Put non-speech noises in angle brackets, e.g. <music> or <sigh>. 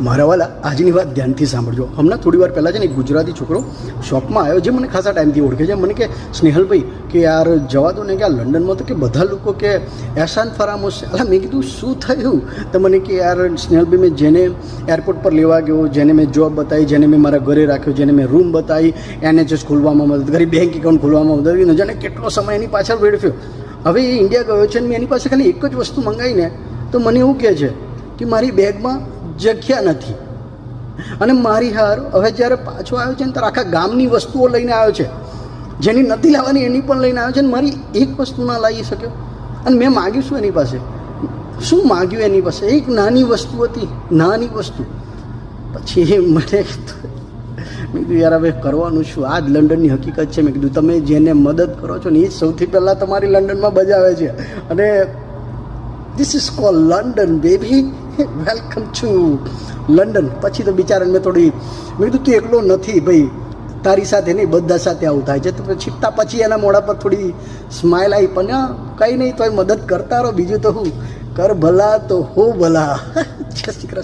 મારા વાલા, આજની વાત ધ્યાનથી સાંભળજો. હમણાં થોડી વાર પહેલાં છે ને એક ગુજરાતી છોકરો શોપમાં આવ્યો જે મને ખાસા ટાઈમથી ઓળખે છે. મને કે, સ્નેહલભાઈ, કે યાર જવા દો ને કે આ લંડનમાં તો કે બધા લોકો કે એહસાન ફરામોશ છે. અલા, મેં કીધું, શું થયું? તો મને કે, યાર સ્નેહલભાઈ, મેં જેને એરપોર્ટ પર લેવા ગયો, જેને મેં જોબ બતાવી, જેને મેં મારા ઘરે રાખ્યો, જેને મેં રૂમ બતાવી એનએચએસ ખોલવામાં મદદ કરી બેંક એકાઉન્ટ ખોલવામાં મદદ કરી જાણે કેટલો સમય એની પાછળ વેડફ્યો. હવે એ ઇન્ડિયા ગયો છે અને મેં એની પાસે ખાલી એક જ વસ્તુ મંગાવીને, તો મને એવું કહે છે કે મારી બેગમાં જગ્યા નથી. અને મારી હાર હવે જ્યારે પાછો આવ્યો છે ને ત્યારે આખા ગામની વસ્તુઓ લઈને આવ્યો છે. જેની નથી લાવવાની એની પણ લઈને આવ્યો છે ને મારી એક વસ્તુ ના લાવી શક્યો. અને મેં માગ્યું શું એની પાસે? શું માગ્યું એની પાસે? એક નાની વસ્તુ હતી, નાની વસ્તુ. પછી મને મેં કીધું, યાર, હવે કરવાનું શું? આ જ લંડનની હકીકત છે. મેં કીધું, તમે જેને મદદ કરો છો ને એ સૌથી પહેલાં તમારી લંડનમાં બજાવે છે. અને this is call London baby welcome to London પછી તો બિચારાને મેં થોડી, મેં કીધું, તું એકલો નથી ભાઈ. તારી સાથે નહીં, બધા સાથે આવું થાય છે. તો છીપતા પછી એના મોઢા પર થોડી સ્માઇલ આવી, પણ કંઈ નહીં, તોય મદદ કરતા રહો. બીજું તો હું કર ભલા તો હો ભલા. <laughs> જય શ્રી કૃષ્ણ.